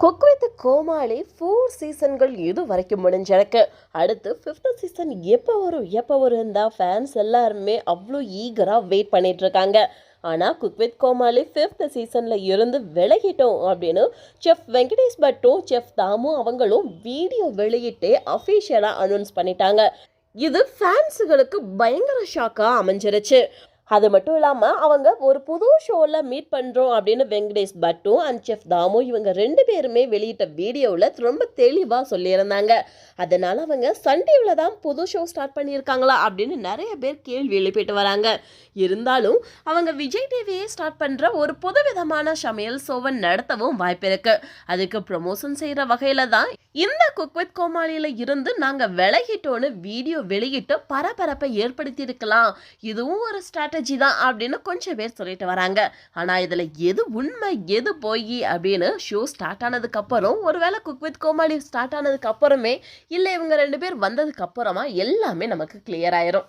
Cook with Comali four சீசன்கள் இது வரைக்கும் முடிஞ்சிருக்கு அடுத்து ஃபிஃப்த் சீசன் எப்போ வரும் எப்போ வரும் தான் ஃபேன்ஸ் எல்லாருமே அவ்வளோ ஈகராக வெயிட் பண்ணிகிட்ருக்காங்க ஆனால் குக் வித் கோமாளி ஃபிஃப்த் சீசனில் இருந்து விலகிட்டோம் அப்படின்னு செஃப் வெங்கடேஷ் பட்டும் செஃப் தாமு அவங்களும் வீடியோ வெளியிட்டு அஃபீஷியலாக அனௌன்ஸ் பண்ணிட்டாங்க. இது ஃபேன்ஸுகளுக்கு பயங்கர ஷாக்காக அமைஞ்சிருச்சு. அது மட்டும் இல்லாமல் அவங்க ஒரு புது ஷோவில் மீட் பண்ணுறோம் அப்படின்னு வெங்கடேஷ் பட்டும் அண்ட் செஃப் தாமும் இவங்க ரெண்டு பேருமே வெளியிட்ட வீடியோவில் ரொம்ப தெளிவாக சொல்லியிருந்தாங்க. அதனால் அவங்க சன் டிவியில் தான் புது ஷோ ஸ்டார்ட் பண்ணியிருக்காங்களா அப்படின்னு நிறைய பேர் கேள்வி எழுப்பிட்டு வராங்க. இருந்தாலும் அவங்க விஜய் டிவியே ஸ்டார்ட் பண்ணுற ஒரு புது விதமான சமையல் ஷோவை நடத்தவும் வாய்ப்பு இருக்குது அதுக்கு ப்ரொமோஷன் செய்கிற வகையில் தான் இந்த குக் வித் கோமாளியில் இருந்து நாங்கள் விலகிட்டோன்னு வீடியோ வெளியிட்டு பரபரப்பை ஏற்படுத்தியிருக்கலாம். இதுவும் ஒரு ஸ்ட்ராட்டஜி தான் அப்படின்னு கொஞ்சம் பேர் சொல்லிட்டு வராங்க. ஆனால் இதில் எது உண்மை எது போய் அப்படின்னு ஷோ ஸ்டார்ட் ஆனதுக்கப்புறம் ஒருவேளை குக் வித் கோமாளி ஸ்டார்ட் ஆனதுக்கு அப்புறமே இல்லை இவங்க ரெண்டு பேர் வந்ததுக்கு அப்புறமா எல்லாமே நமக்கு கிளியர் ஆயிரும்.